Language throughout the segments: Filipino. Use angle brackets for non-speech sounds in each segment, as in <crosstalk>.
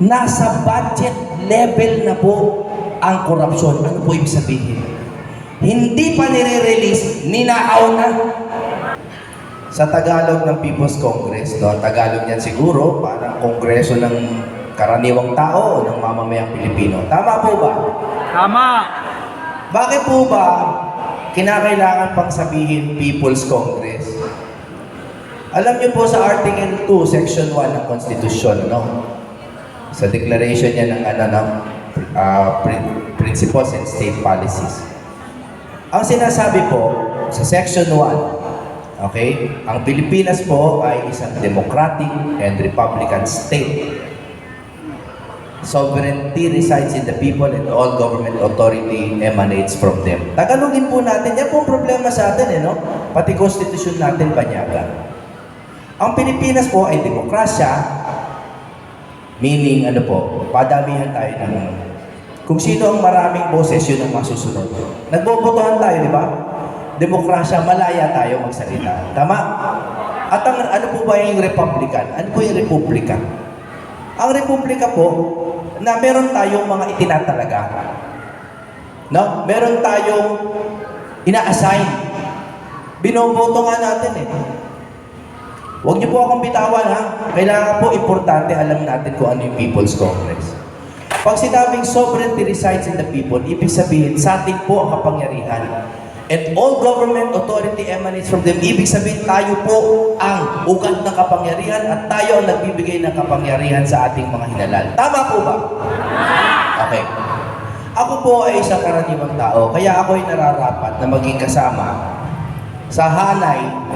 nasa budget level na po ang korupsyon. Ano po ibig sabihin? Hindi pa nire-release, ninakaw na. Sa Tagalog ng People's Congress, no? Tagalog yan siguro, parang kongreso ng karaniwang tao o ng mamamayang Pilipino. Tama po ba? Tama. Bakit po ba kinakailangan pang sabihin People's Congress? Alam niyo po sa Article 2, Section 1 ng Constitution, no? Sa declaration niya ng ano, ng prin- Principles and State Policies. Ang sinasabi po sa Section 1, okay, ang Pilipinas po ay isang democratic and republican state. Sovereignty resides in the people and all government authority emanates from them. Tagalogin po natin, yan po problema sa atin, eh, no? Pati konstitusyon natin banyaga. Ang Pilipinas po ay demokrasya, meaning ano po, padamihan tayo ng kung sino ang maraming boses, yun ang masusunod. Nagbobotohan tayo, di ba? Demokrasya, malaya tayo magsalita. Tama? At ang, ano po ba yung Republican? Ano po yung Republika? Ang Republika po, na meron tayong mga itinatalaga. No? Meron tayong ina-assign. Binoboto nga natin eh. Huwag niyo po akong bitawan ha. Kailangan po importante alam natin kung ano yung People's Congress. Pag sinabing sovereignty resides in the people, ibig sabihin sa atin po ang kapangyarihan. And all government authority emanates from them. Ibig sabihin tayo po ang ugat ng kapangyarihan at tayo ang nagbibigay ng kapangyarihan sa ating mga hinalal. Tama po ba? Okay. Ako po ay isang karaniwang tao, kaya ako ay nararapat na maging kasama sa hanay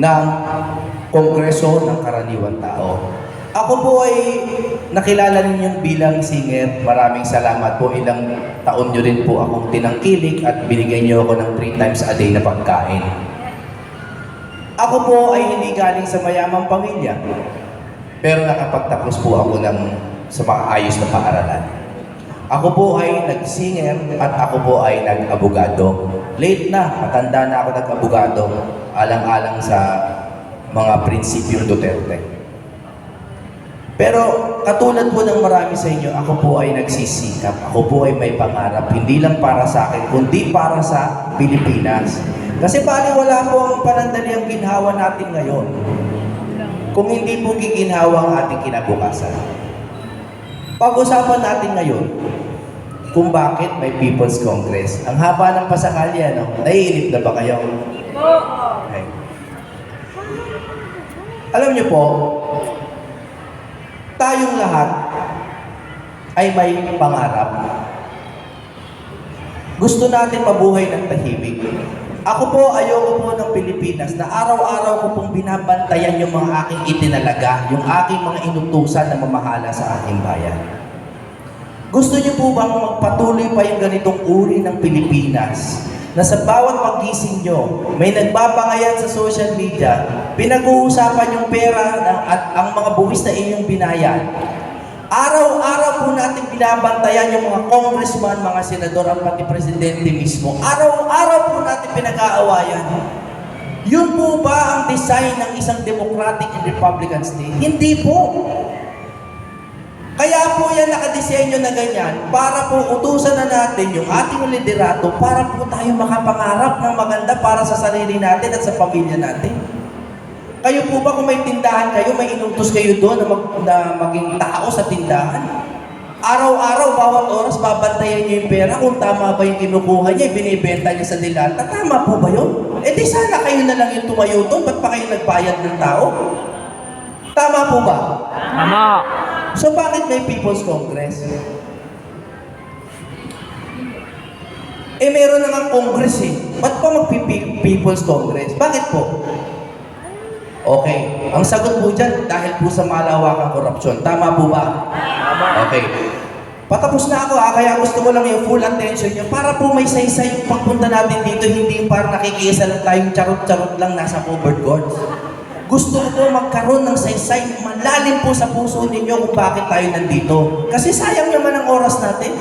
ng Kongreso ng Karaniwang Tao. Ako po ay nakilala ninyo bilang singer. Maraming salamat po. Ilang taon nyo rin po akong tinangkilik at binigay nyo ako ng three times a day na pagkain. Ako po ay hindi galing sa mayamang pamilya. Pero nakapagtapos po ako ng sa maayos na paaralan. Ako po ay nag-singer at ako po ay nag-abogado. Late na, matanda na ako nag-abogado, alang-alang sa mga prinsipyong Duterte. Pero katulad po ng marami sa inyo, ako po ay nagsisikap. Ako po ay may pangarap, hindi lang para sa akin, kundi para sa Pilipinas. Kasi wala po ang panandaliang ginhawa natin ngayon. Kung hindi po giginhawa ang ating kinabukasan. Pag-usapan natin ngayon kung bakit may People's Congress. Ang haba ng pasakalya, no? Naiinip na ba kayo? Okay. Alam niyo po, tayong lahat ay may pangarap. Gusto natin mabuhay ng tahimik. Ako po, ayoko po ng Pilipinas na araw-araw ko pong binabantayan yung mga aking itinalaga, yung aking mga inutusan na mamahala sa aking bayan. Gusto niyo po bang magpatuloy pa yung ganitong uri ng Pilipinas? Na sa bawat pagising nyo, may nagbabangayan sa social media, pinag-uusapan yung pera ng- at ang mga buwis na inyong binayad. Araw-araw po natin binabantayan yung mga congressman, mga senador, at pati presidente mismo. Araw-araw po natin pinag-aawayan. Yun po ba ang design ng isang democratic and republican state? Hindi po. Kaya po yan nakadesenyo na ganyan para po utusan na natin yung ating liderato para po tayo makapangarap ng maganda para sa sarili natin at sa pamilya natin. Kayo po ba kung may tindahan kayo, may inutos kayo doon na, mag, na maging tao sa tindahan? Araw-araw, bawat oras, babantayan niyo yung pera kung tama ba yung kinukuha niya, binibenta niya sa dilata. Tama po ba yun? Eh di sana kayo na lang yung tumayo doon, ba't pa kayo nagbayad ng tao? Tama po ba? Tama. So bakit may People's Congress? Eh meron namang Congress eh. Ba't pa mag-People's Congress? Bakit po? Okay. Ang sagot po dyan, dahil po sa malawakang korupsyon. Tama po ba? Okay. Patapos na ako ha, kaya gusto ko lang yung full attention niyo para po may saysay yung pagpunta natin dito, hindi yung parang nakikisa lang tayong charot-charot lang nasa overboards. Gusto ko magkaroon ng saysay malalim po sa puso ninyo kung bakit tayo nandito. Kasi sayang naman ang oras natin.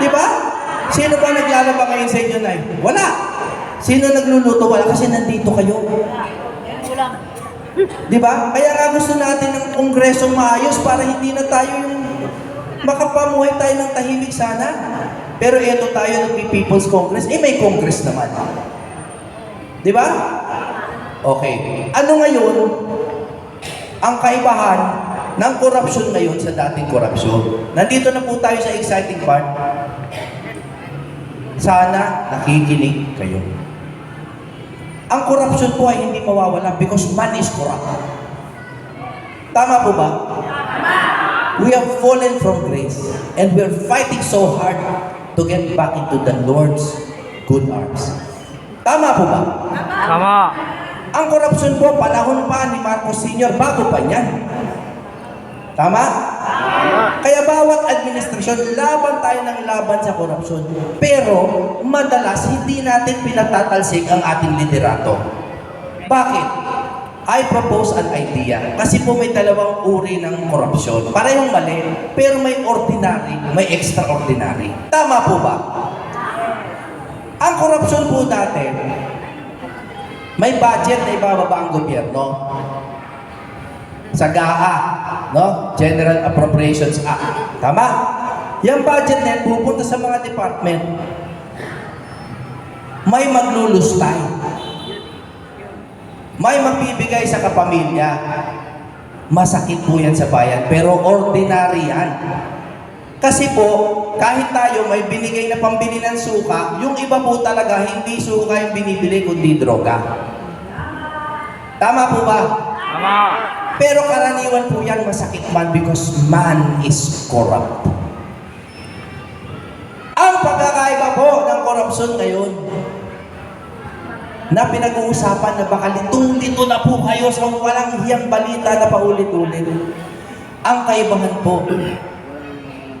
Di ba? Sino ba naglalaba ngayon sa inyo, Nay? Wala. Sino nagluluto? Wala kasi nandito kayo. Di ba? Kaya nga gusto natin ng kongresong maayos para hindi na tayo yung makapamuhay tayo ng tahimik sana. Pero eto tayo ng People's Congress, eh may Congress naman. Di ba? Okay. Ano ngayon ang kaibahan ng korupsyon ngayon sa dating korupsyon? Nandito na po tayo sa exciting part. Sana nakikinig kayo. Ang korupsyon po ay hindi mawawala because man is corrupt. Tama po ba? We have fallen from grace and we're fighting so hard to get back into the Lord's good arms. Tama po ba? Tama. Ang korupsyon po, panahon pa ni Marcos Sr., bago pa niyan. Tama? Kaya bawat administrasyon, laban tayo ng laban sa korupsyon. Pero, madalas, hindi natin pinatatalsik ang ating liderato. Bakit? I propose an idea. Kasi po may dalawang uri ng korupsyon. Parehong mali, pero may ordinary, may extraordinary. Tama po ba? Ang korupsyon po dati, may budget na ibababa ang gobyerno. Sa GAA, no? General Appropriations Act. Tama? Yung budget na yan, pupunta sa mga department. May maglulustay. May magbibigay sa kapamilya. Masakit po yan sa bayan, pero ordinary yan. Kasi po, kahit tayo may binigay na pambili ng suka, yung iba po talaga hindi suka yung binibili kundi droga. Tama po ba? Tama. Pero karaniwan po yan masakit man because man is corrupt. Ang pagkakaiba po ng korupsyon ngayon, na pinag-uusapan na baka litong-lito na po kayo sa walang hiyang balita na paulit-ulit. Ang kaibahan po,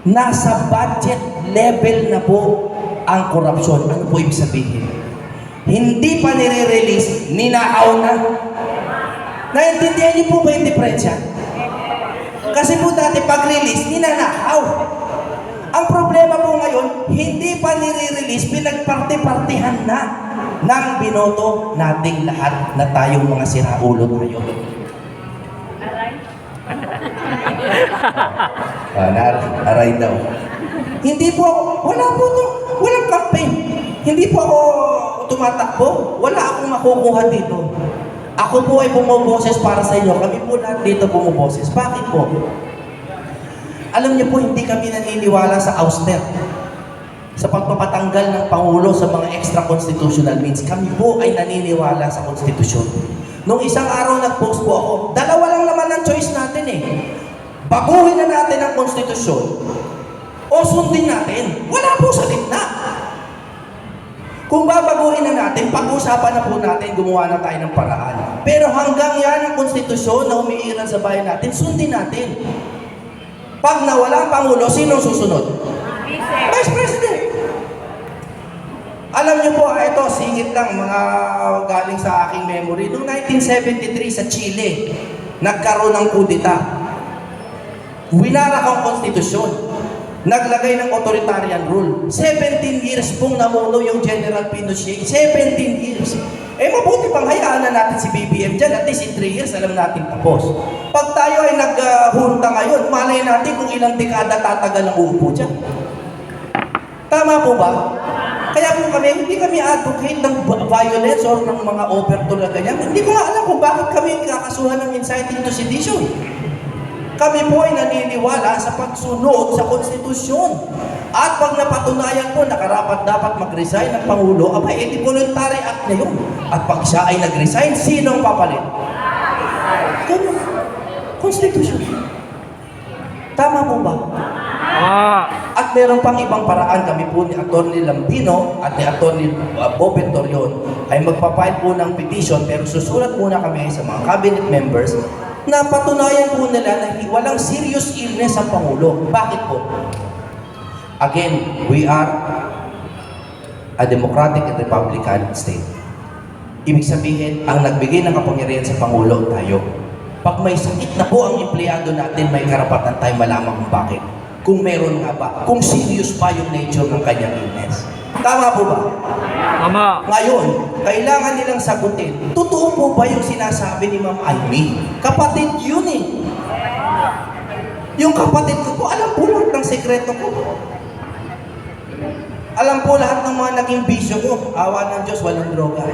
nasa budget level na po ang korupsyon. Ano po ibig sabihin? Hindi pa nire-release, ninaaw na. Naintindihan niyo po ba yung diferensya? Kasi po dati pag-release, ninanakaw. Ang problema po ngayon, hindi pa nire-release, pinagparte-partihan na ng binoto nating lahat na tayong mga siraulo tayo. Ah, na- aray daw. Hindi po ako, wala po to, walang campaign. Hindi po ako tumatakbo, wala akong makukuha dito. Ako po ay bumoboses para sa inyo. Kami po lahat dito bumoboses. Bakit po? Alam niyo po, hindi kami naniniwala sa auster. Sa pagpapatanggal ng Pangulo sa mga extra-constitutional means. Kami po ay naniniwala sa konstitusyon. Nung isang araw nag-post po ako, dalawa lang naman ang choice natin eh. Baguhin na natin ang konstitusyon o sundin natin. Wala po sa gitna. Kung babaguhin na natin, pag-usapan na po natin, gumawa na tayo ng paraan. Pero hanggang yan ang konstitusyon na umiiral sa bayan natin, sundin natin. Pag nawala ang Pangulo, sino susunod? Vice President. Alam niyo po, ito, singit lang, mga galing sa aking memory. Noong 1973 sa Chile, nagkaroon ng kudita. Winarak ang konstitusyon. Naglagay ng authoritarian rule. 17 years pong namuno yung General Pinochet. 17 years. Eh mabuti pang hayaan na natin si BBM dyan. At least in 3 years, alam natin tapos. Pag tayo ay naghunta ngayon, malay natin kung ilang dekada tatagal ang uupo dyan. Tama po ba? Kaya po kami, hindi kami advocate ng vi- violence or ng mga overture na ganyan. Hindi ko alam kung bakit kami kakasuhan ng inciting to sedition. Kami po ay naniniwala sa pagsunod sa konstitusyon. At pag napatunayan po na karapat dapat mag-resign ng Pangulo, abay, edi voluntary act na yun. At pag siya ay nag-resign, sino ang papalit? Ganun. Konstitusyon. Tama po ba? Tama. At meron pang ibang paraan kami po ni Atty. Lambino at ni Atty. uh, Bobet Torion ay magpapile po ng petition pero susulat muna kami sa mga cabinet members na patunayan po nila na walang serious illness ang Pangulo. Bakit po? Again, we are a democratic and republican state. Ibig sabihin, ang nagbigay ng kapangyarihan sa Pangulo, tayo. Pag may sakit na po ang empleyado natin, may karapatan tayo malaman kung bakit. Kung meron nga ba, kung serious pa yung nature ng kanyang illness. Tama po ba? Tama. Ngayon, kailangan nilang sagutin, totoo po ba yung sinasabi ni Ma'am Almi? Kapatid yun eh. Yung kapatid ko po, alam po lahat ng sekreto ko. Alam po lahat ng mga naging bisyo ko. Awa ng Diyos, walang droga.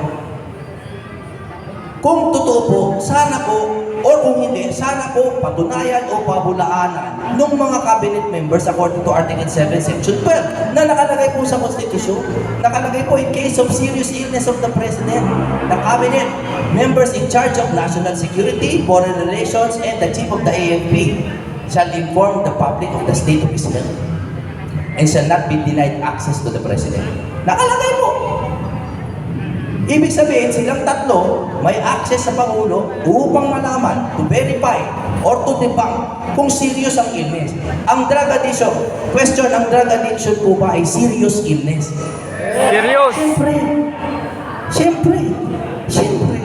Kung totoo po, sana po, o kung hindi, sana po patunayan o pabulaanan ng mga cabinet members according to Article 7, Section 12 na nakalagay po sa Constitution. Nakalagay po in case of serious illness of the President, the cabinet members in charge of national security, foreign relations, and the chief of the AFP shall inform the public of the state of his health and shall not be denied access to the President. Nakalagay po. Ibig sabihin, silang tatlo may access sa Pangulo upang malaman, to verify, or to debunk kung serious ang illness. Ang drug addiction, question, ang drug addiction po ba ay serious illness? Serious. Siyempre. Siyempre. Siyempre.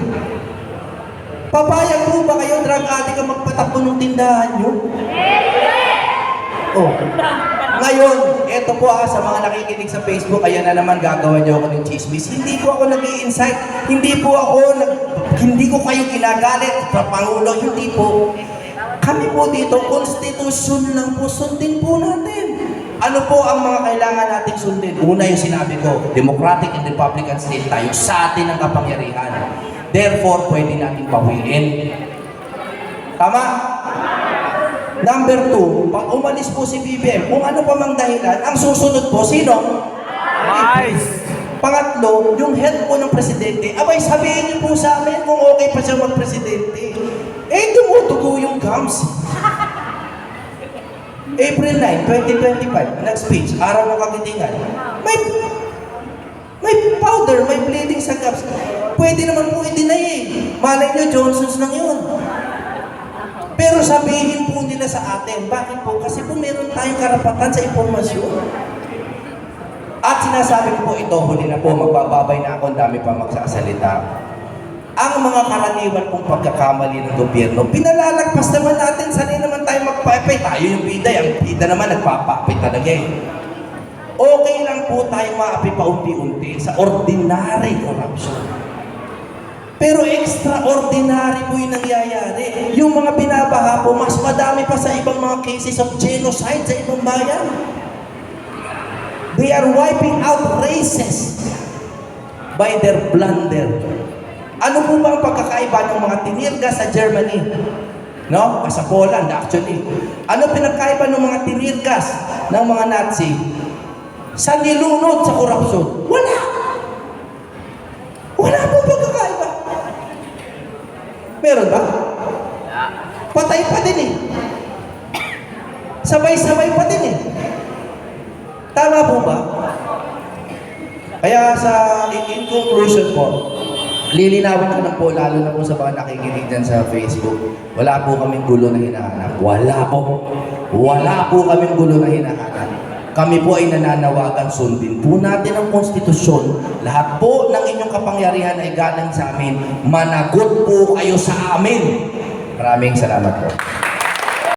Papayag po ba kayo, drug addict, ang magpatakbo ng tindahan nyo? Oh. Ngayon, eto po ah, sa mga nakikinig sa Facebook, ayan na naman gagawa niyo ako ng chismis. Hindi po ako nag incite hindi po ako nag, hindi ko kayo ginagalit sa Pangulo, hindi po. Kami po dito, konstitusyon lang po, sundin po natin. Ano po ang mga kailangan nating sundin? Una yung sinabi ko, Democratic and Republican state tayo, sa atin ang kapangyarihan. Therefore, pwede nating pawiin. Tama? Number two, pag umalis po si BBM, kung ano pa mang dahilan, ang susunod po, sino? Nice. Pangatlo, yung health po ng presidente, abay sabihin niyo po sa amin kung okay pa siya mag-presidente. Eh, dumudugo yung gums. <laughs> April 9, 2025, nag-speech, araw ng kagitingan. May, may powder, may bleeding sa gums. Pwede naman po i-deny eh. Malay niyo, Johnson's lang yun. Pero sabihin po nila sa atin, bakit po? Kasi po meron tayong karapatan sa impormasyon. At sinasabi ko po ito, huli na po, magbababay na ako, ang dami pa magsasalita. Ang mga karaniwan pong pagkakamali ng gobyerno, pinalalagpas naman natin, sanay naman tayo magpapay. Tayo yung bida, yung bida naman nagpapapay talaga eh. Okay lang po tayo maapi paunti-unti sa ordinary corruption. Pero extraordinary po yung nangyayari. Yung mga binabaha po, mas madami pa sa ibang mga cases of genocide sa ibang bayan. They are wiping out races by their blunder. Ano po ba ang pagkakaiba ng mga tinirga sa Germany? No? Sa Poland, actually. Ano pinagkaiba ng mga tinirgas ng mga Nazi sa nilunod sa korupsyon? Wala! Wala po pagkakaiba. Meron ba? Patay pa din eh. Sabay-sabay pa din eh. Tama po ba? Kaya sa in, conclusion po, lilinawin ko na po lalo na po sa mga nakikinig dyan sa Facebook. Wala po kaming gulo na hinahanap. Wala po. Wala po kaming gulo na hinahanap. Kami po ay nananawagan sundin po natin ang konstitusyon. Lahat po ng inyong kapangyarihan ay galing sa amin. Managot po kayo sa amin. Maraming salamat po.